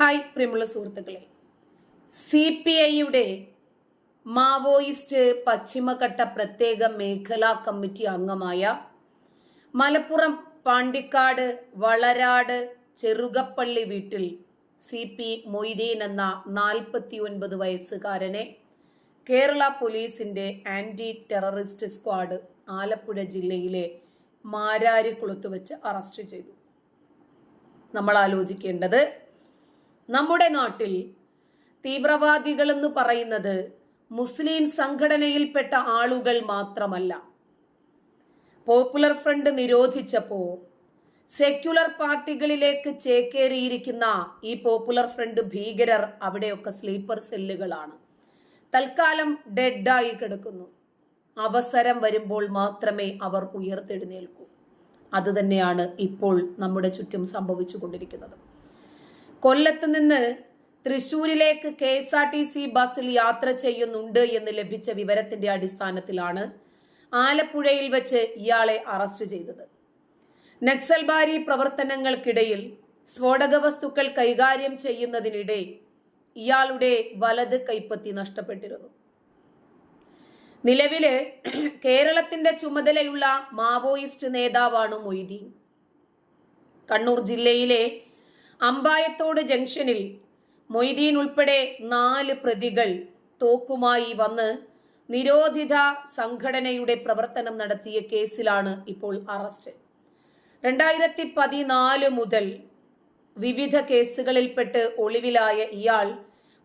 Hi പ്രിയമുള്ള സുഹൃത്തുക്കളെ. C P ഐയുടെ മാവോയിസ്റ്റ് പശ്ചിമഘട്ട പ്രത്യേക മേഖലാ കമ്മിറ്റി അംഗമായ മലപ്പുറം പാണ്ടിക്കാട് വളരാട് ചെറുകപ്പള്ളി വീട്ടിൽ സി പി മൊയ്തീൻ എന്ന നാൽപ്പത്തി ഒൻപത് വയസ്സുകാരനെ കേരള പോലീസിന്റെ ആന്റി ടെററിസ്റ്റ് സ്ക്വാഡ് ആലപ്പുഴ ജില്ലയിലെ മാരാരിക്കുളത്ത് വെച്ച് അറസ്റ്റ് ചെയ്തു. നമ്മൾ ആലോചിക്കേണ്ടത് നമ്മുടെ നാട്ടിൽ തീവ്രവാദികൾ എന്ന് പറയുന്നത് മുസ്ലിം സംഘടനയിൽപ്പെട്ട ആളുകൾ മാത്രമല്ല. പോപ്പുലർ ഫ്രണ്ട് നിരോധിച്ചപ്പോ സെക്യുലർ പാർട്ടികളിലേക്ക് ചേക്കേറിയിരിക്കുന്ന ഈ പോപ്പുലർ ഫ്രണ്ട് ഭീകരർ അവിടെയൊക്കെ സ്ലീപ്പർ സെല്ലുകളാണ്. തൽക്കാലം ഡെഡായി കിടക്കുന്നു. അവസരം വരുമ്പോൾ മാത്രമേ അവർ ഉയർത്തെഴുന്നേൽക്കൂ. അതുതന്നെയാണ് ഇപ്പോൾ നമ്മുടെ ചുറ്റും സംഭവിച്ചുകൊണ്ടിരിക്കുന്നത്. കൊല്ലത്ത് നിന്ന് തൃശൂരിലേക്ക് K S R T C ബസ്സിൽ യാത്ര ചെയ്യുന്നുണ്ട് എന്ന് ലഭിച്ച വിവരത്തിന്റെ അടിസ്ഥാനത്തിലാണ് ആലപ്പുഴയിൽ വെച്ച് ഇയാളെ അറസ്റ്റ് ചെയ്തത്. നക്സൽബാരി പ്രവർത്തനങ്ങൾക്കിടയിൽ സ്ഫോടക വസ്തുക്കൾ കൈകാര്യം ചെയ്യുന്നതിനിടെ ഇയാളുടെ വലത് കൈപ്പത്തി നഷ്ടപ്പെട്ടിരുന്നു. നിലവിൽ കേരളത്തിന്റെ ചുമതലയുള്ള മാവോയിസ്റ്റ് നേതാവാണ് മൊയ്തീൻ. കണ്ണൂർ ജില്ലയിലെ അമ്പായത്തോട് ജംഗ്ഷനിൽ മൊയ്തീൻ ഉൾപ്പെടെ നാല് പ്രതികൾ തോക്കുമായി വന്ന് നിരോധിത സംഘടനയുടെ പ്രവർത്തനം നടത്തിയ കേസിലാണ് ഇപ്പോൾ അറസ്റ്റ്. രണ്ടായിരത്തി പതിനാല് മുതൽ വിവിധ കേസുകളിൽപ്പെട്ട് ഒളിവിലായ ഇയാൾ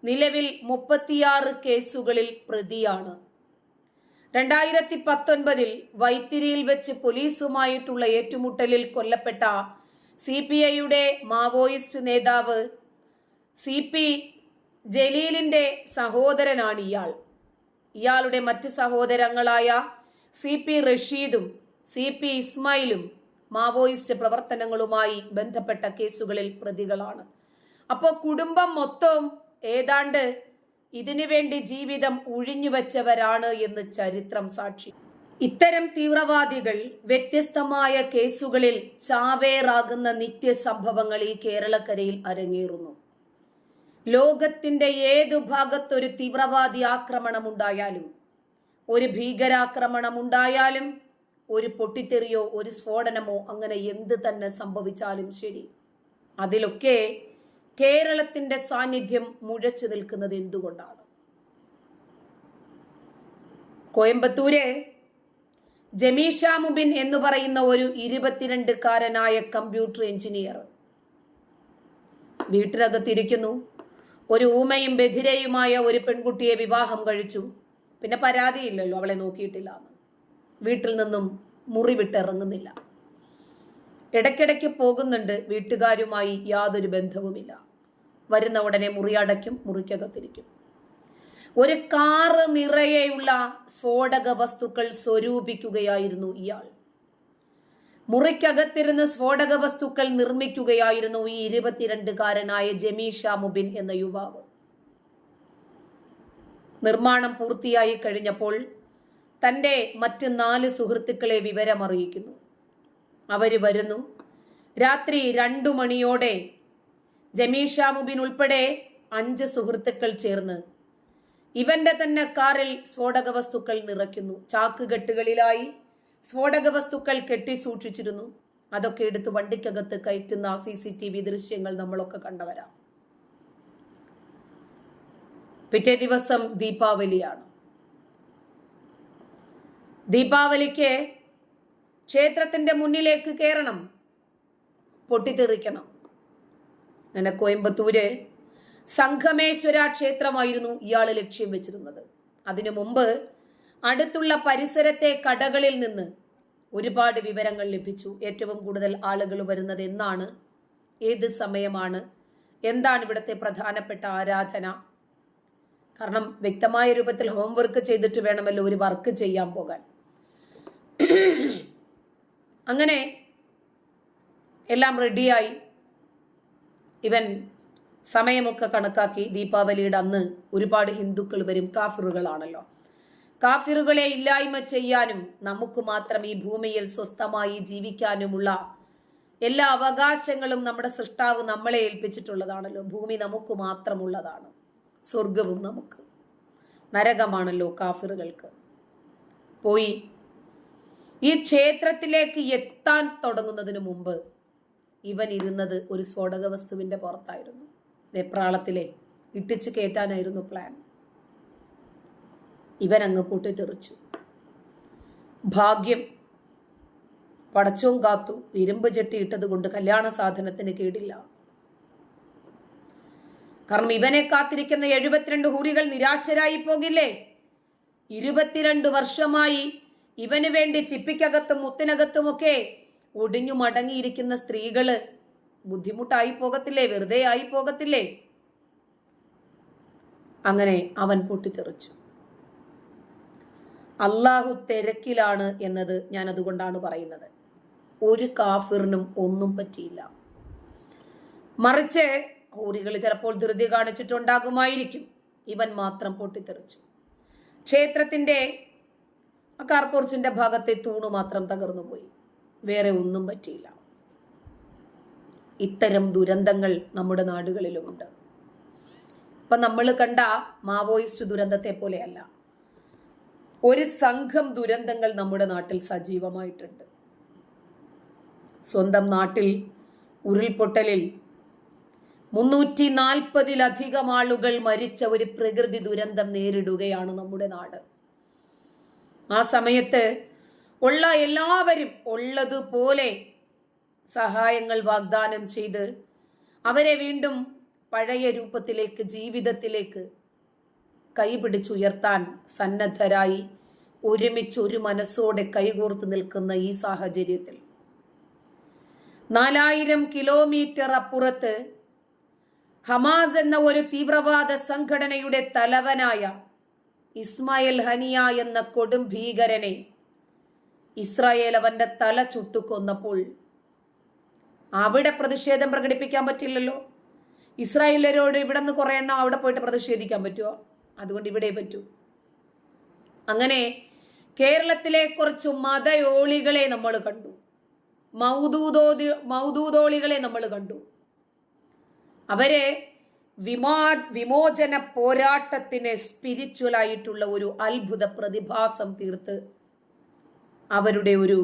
നിലവിൽ മുപ്പത്തിയാറ് കേസുകളിൽ പ്രതിയാണ്. രണ്ടായിരത്തി പത്തൊൻപതിൽ വൈത്തിരിയിൽ വെച്ച് പോലീസുമായിട്ടുള്ള ഏറ്റുമുട്ടലിൽ കൊല്ലപ്പെട്ട സി പി ഐയുടെ മാവോയിസ്റ്റ് നേതാവ് സി പി ജലീലിന്റെ സഹോദരനാണ് ഇയാൾ. ഇയാളുടെ മറ്റ് സഹോദരങ്ങളായ സി പി റഷീദും സി പി ഇസ്മായിലും മാവോയിസ്റ്റ് പ്രവർത്തനങ്ങളുമായി ബന്ധപ്പെട്ട കേസുകളിൽ പ്രതികളാണ്. അപ്പോൾ കുടുംബം മൊത്തം ഏതാണ്ട് ഇതിനുവേണ്ടി ജീവിതം ഉഴിഞ്ഞുവെച്ചവരാണ് എന്ന് ചരിത്രം സാക്ഷി ഇത്തരം തീവ്രവാദികൾ വ്യത്യസ്തമായ കേസുകളിൽ ചാവേറാകുന്ന നിത്യസംഭവങ്ങൾ ഈ കേരളക്കരയിൽ അരങ്ങേറുന്നു. ലോകത്തിന്റെ ഏതു ഭാഗത്തൊരു തീവ്രവാദി ആക്രമണം ഉണ്ടായാലും ഒരു ഭീകരാക്രമണം ഉണ്ടായാലും ഒരു പൊട്ടിത്തെറിയോ ഒരു സ്ഫോടനമോ അങ്ങനെ എന്ത് തന്നെ സംഭവിച്ചാലും ശരി. അതിലൊക്കെ കേരളത്തിന്റെ സാന്നിധ്യം മുഴച്ചു നിൽക്കുന്നത് എന്തുകൊണ്ടാണ്? കോയമ്പത്തൂര് ജമീഷ മുബിൻ എന്ന് പറയുന്ന ഒരു ഇരുപത്തിരണ്ടുകാരനായ കമ്പ്യൂട്ടർ എഞ്ചിനീയർ. വീട്ടിനകത്തിരിക്കുന്നു. ഒരു ഊമയും ബധിരയുമായ ഒരു പെൺകുട്ടിയെ വിവാഹം കഴിച്ചു. പിന്നെ പരാതിയില്ലല്ലോ അവളെ നോക്കിയിട്ടില്ല വീട്ടിൽ നിന്നും മുറി വിട്ടിറങ്ങുന്നില്ല ഇടയ്ക്കിടയ്ക്ക് പോകുന്നുണ്ട് വീട്ടുകാരുമായി യാതൊരു ബന്ധവുമില്ല. വരുന്ന ഉടനെ മുറി അടയ്ക്കും മുറിക്കകത്തിരിക്കും. ഒരു കാറ് നിറയെയുള്ള സ്ഫോടക വസ്തുക്കൾ സ്വരൂപിക്കുകയായിരുന്നു ഇയാൾ. മുറിക്കകത്തിരുന്ന് സ്ഫോടക വസ്തുക്കൾ നിർമ്മിക്കുകയായിരുന്നു ഈ ഇരുപത്തിരണ്ടുകാരനായ ജമീഷ മുബിൻ എന്ന യുവാവ്. നിർമ്മാണം പൂർത്തിയായി കഴിഞ്ഞപ്പോൾ തന്റെ മറ്റ് നാല് സുഹൃത്തുക്കളെ വിവരമറിയിക്കുന്നു. അവർ വരുന്നു. രാത്രി രണ്ടു മണിയോടെ ജമീഷ മുബിൻ ഉൾപ്പെടെ അഞ്ച് സുഹൃത്തുക്കൾ ചേർന്ന് ഇവന്റെ തന്നെ കാറിൽ സ്ഫോടക വസ്തുക്കൾ നിറയ്ക്കുന്നു. ചാക്കുകെട്ടുകളിലായി സ്ഫോടക വസ്തുക്കൾ കെട്ടി സൂക്ഷിച്ചിരുന്നു. അതൊക്കെ എടുത്ത് വണ്ടിക്കകത്ത് കയറ്റുന്ന സി സി ടി വി ദൃശ്യങ്ങൾ നമ്മളൊക്കെ കണ്ടവരാം. പിറ്റേ ദിവസം ദീപാവലിയാണ്. ദീപാവലിക്ക് ക്ഷേത്രത്തിന്റെ മുന്നിലേക്ക് കയറണം പൊട്ടിത്തെറിക്കണം. അങ്ങനെ കോയമ്പത്തൂര് സംഘമേശ്വര ക്ഷേത്രമായിരുന്നു ഇയാൾ ലക്ഷ്യം വെച്ചിരുന്നത്. അതിനു മുമ്പ് അടുത്തുള്ള പരിസരത്തെ കടകളിൽ നിന്ന് ഒരുപാട് വിവരങ്ങൾ ലഭിച്ചു. ഏറ്റവും കൂടുതൽ ആളുകൾ വരുന്നത് എന്നാണ് ഏത് സമയമാണ് എന്താണ് ഇവിടുത്തെ പ്രധാനപ്പെട്ട ആരാധന. കാരണം വ്യക്തമായ രൂപത്തിൽ ഹോംവർക്ക് ചെയ്തിട്ട് വേണമല്ലോ ഒരു വർക്ക് ചെയ്യാൻ പോകാൻ. അങ്ങനെ എല്ലാം റെഡിയായി ഇവൻ സമയമൊക്കെ കണക്കാക്കി ദീപാവലിയുടെ അന്ന് ഒരുപാട് ഹിന്ദുക്കൾ വരും കാഫിറുകളാണല്ലോ. കാഫിറുകളെ ഇല്ലായ്മ ചെയ്യാനും നമുക്ക് മാത്രം ഈ ഭൂമിയിൽ സ്വസ്ഥമായി ജീവിക്കാനുമുള്ള എല്ലാ അവകാശങ്ങളും നമ്മുടെ സൃഷ്ടാവ് നമ്മളെ ഏൽപ്പിച്ചിട്ടുള്ളതാണല്ലോ. ഭൂമി നമുക്ക് മാത്രമുള്ളതാണ്. സ്വർഗവും നമുക്ക്. നരകമാണല്ലോ കാഫിറുകൾക്ക്. പോയി ഈ ക്ഷേത്രത്തിലേക്ക് എത്താൻ തുടങ്ങുന്നതിന് മുമ്പ് ഇവൻ ഇരുന്നത് ഒരു സ്ഫോടക വസ്തുവിന്റെ പുറത്തായിരുന്നു. വെപ്രാളത്തിലെ ഇട്ടിച്ച് കയറ്റാനായിരുന്നു പ്ലാൻ ഇവൻ അങ്ങ് പൊട്ടിത്തെറിച്ചു. ഭാഗ്യം പടച്ചവും കാത്തു ഇരുമ്പ് ചെട്ടി ഇട്ടത് കൊണ്ട് കല്യാണ സാധനത്തിന് കേടില്ല. കാരണം ഇവനെ കാത്തിരിക്കുന്ന എഴുപത്തിരണ്ട് ഹൂറികൾ നിരാശരായി പോകില്ലേ? ഇരുപത്തിരണ്ട് വർഷമായി ഇവന് വേണ്ടി ചിപ്പിക്കകത്തും മുത്തിനകത്തുമൊക്കെ ഒടിഞ്ഞു മടങ്ങിയിരിക്കുന്ന സ്ത്രീകൾ ബുദ്ധിമുട്ടായി പോകത്തില്ലേ? വെറുതെ ആയി പോകത്തില്ലേ? അങ്ങനെ അവൻ പൊട്ടിത്തെറിച്ചു. അള്ളാഹു തിരക്കിലാണ് എന്നത് ഞാൻ അതുകൊണ്ടാണ് പറയുന്നത്. ഒരു കാഫിറിനും ഒന്നും പറ്റിയില്ല. മറിച്ച് ഹൂറികൾ ചിലപ്പോൾ ധൃതി കാണിച്ചിട്ടുണ്ടാകുമായിരിക്കും. ഇവൻ മാത്രം പൊട്ടിത്തെറിച്ചു. ക്ഷേത്രത്തിന്റെ കാർപോർച്ചിന്റെ ഭാഗത്തെ തൂണ് മാത്രം തകർന്നുപോയി. വേറെ ഒന്നും പറ്റിയില്ല. ഇത്തരം ദുരന്തങ്ങൾ നമ്മുടെ നാടുകളിലുമുണ്ട്. ഇപ്പൊ നമ്മൾ കണ്ട മാവോയിസ്റ്റ് ദുരന്തത്തെ പോലെയല്ല. ഒരു സംഘം ദുരന്തങ്ങൾ നമ്മുടെ നാട്ടിൽ സജീവമായിട്ടുണ്ട്. സ്വന്തം നാട്ടിൽ ഉരുൾപൊട്ടലിൽ മുന്നൂറ്റി നാൽപ്പതിലധികം ആളുകൾ മരിച്ച ഒരു പ്രകൃതി ദുരന്തം നേരിടുകയാണ് നമ്മുടെ നാട്. ആ സമയത്ത് ഉള്ള എല്ലാവരും ഉള്ളതുപോലെ സഹായങ്ങൾ വാഗ്ദാനം ചെയ്ത് അവരെ വീണ്ടും പഴയ രൂപത്തിലേക്ക് ജീവിതത്തിലേക്ക് കൈപിടിച്ചുയർത്താൻ സന്നദ്ധരായി ഒരുമിച്ച് ഒരു മനസ്സോടെ കൈകോർത്ത് നിൽക്കുന്ന ഈ സാഹചര്യത്തിൽ. നാലായിരം കിലോമീറ്റർ അപ്പുറത്ത് ഹമാസ് എന്ന ഒരു തീവ്രവാദ സംഘടനയുടെ തലവനായ ഇസ്മായിൽ ഹനിയ എന്ന കൊടും ഭീകരനെ ഇസ്രായേൽ അവന്റെ തല ചുട്ടുകൊന്നപ്പോൾ അവിടെ പ്രതിഷേധം പ്രകടിപ്പിക്കാൻ പറ്റില്ലല്ലോ? ഇസ്രായേലരോട് ഇവിടെ നിന്ന് കുറേ എണ്ണം അവിടെ പോയിട്ട് പ്രതിഷേധിക്കാൻ പറ്റുമോ അതുകൊണ്ട് ഇവിടെ പറ്റൂ. അങ്ങനെ കേരളത്തിലെ കുറച്ച് മതയോളികളെ നമ്മൾ കണ്ടു. മൗദൂതോതി മൗദൂദോളികളെ നമ്മൾ കണ്ടു. അവരെ വിമാ വിമോചന പോരാട്ടത്തിന് സ്പിരിച്വലായിട്ടുള്ള ഒരു അത്ഭുത പ്രതിഭാസം തീർത്ത് അവരുടെ ഒരു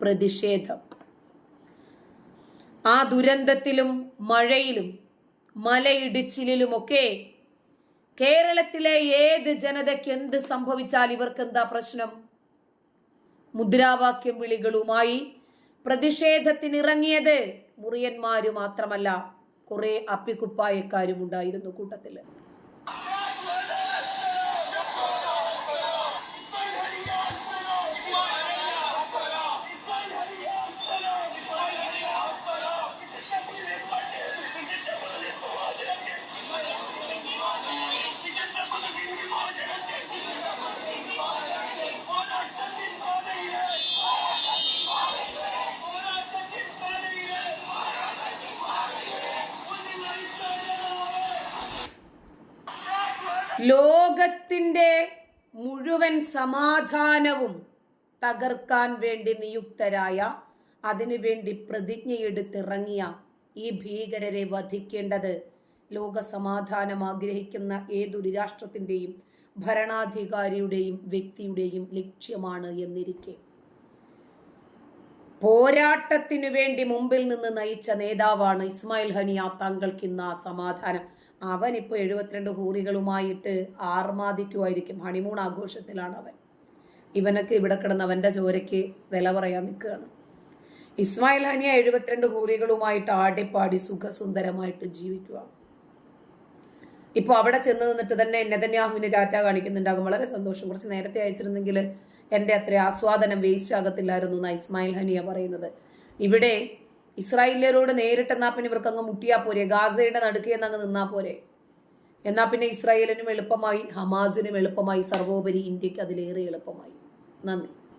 പ്രതിഷേധം. ആ ദുരന്തത്തിലും മഴയിലും മലയിടിച്ചിലുമൊക്കെ കേരളത്തിലെ ഏത് ജനതയ്ക്ക് എന്ത് സംഭവിച്ചാൽ ഇവർക്ക് എന്താ പ്രശ്നം? മുദ്രാവാക്യം വിളികളുമായി പ്രതിഷേധത്തിനിറങ്ങിയത് മുറിയന്മാര് മാത്രമല്ല കുറെ അപ്പിക്കുപ്പായക്കാരും ഉണ്ടായിരുന്നു കൂട്ടത്തിൽ. ലോകത്തിന്റെ മുഴുവൻ സമാധാനവും തകർക്കാൻ വേണ്ടി നിയുക്തരായ അതിനുവേണ്ടി പ്രതിജ്ഞയെടുത്തിറങ്ങിയ ഈ ഭീകരരെ വധിക്കേണ്ടത് ലോക സമാധാനം ആഗ്രഹിക്കുന്ന ഏതൊരു രാഷ്ട്രത്തിന്റെയും ഭരണാധികാരിയുടെയും വ്യക്തിയുടെയും ലക്ഷ്യമാണ് എന്നിരിക്കെ. പോരാട്ടത്തിനു വേണ്ടി മുമ്പിൽ നിന്ന് നയിച്ച നേതാവാണ് ഇസ്മായിൽ ഹനിയ. താങ്കൾക്ക് ഇന്ന് ആ സമാധാനം അവൻ ഇപ്പോൾ എഴുപത്തിരണ്ട് ഹൂറികളുമായിട്ട് ആർമാദിക്കുമായിരിക്കും. ഹണിമൂൺ ആഘോഷത്തിലാണ് അവൻ. ഇവനൊക്കെ ഇവിടെ കിടന്ന് അവന്റെ ചോരയ്ക്ക് വില പറയാൻ നിൽക്കുകയാണ്. ഇസ്മായിൽ ഹനിയ എഴുപത്തിരണ്ട് ഹൂറികളുമായിട്ട് ആടിപ്പാടി സുഖസുന്ദരമായിട്ട് ജീവിക്കുകയാണ് ഇപ്പോൾ അവിടെ ചെന്ന് നിന്നിട്ട് തന്നെ നെതന്യാഹുവിന് ചാറ്റ കാണിക്കുന്നുണ്ടാകും. വളരെ സന്തോഷം. കുറച്ച് നേരത്തെ അയച്ചിരുന്നെങ്കിൽ എന്റെ അത്ര ആസ്വാദനം വേസ്റ്റ് ആകത്തില്ലായിരുന്നു എന്നാണ് ഇസ്മായിൽ ഹനിയ പറയുന്നത്. ഇവിടെ ഇസ്രായേലിയരോട് നേരിട്ടെന്നാ പിന്നെ ഇവർക്കങ്ങ് മുട്ടിയാൽ മുട്ടിയാ പോരെ? ഗാസയുടെ നടുക്ക് എന്നങ്ങ് നിന്നാ പോരെ? എന്നാ പിന്നെ ഇസ്രായേലിനും എളുപ്പമായി ഹമാസിനും എളുപ്പമായി സർവോപരി ഇന്ത്യയ്ക്ക് അതിലേറെ എളുപ്പമായി. നന്ദി.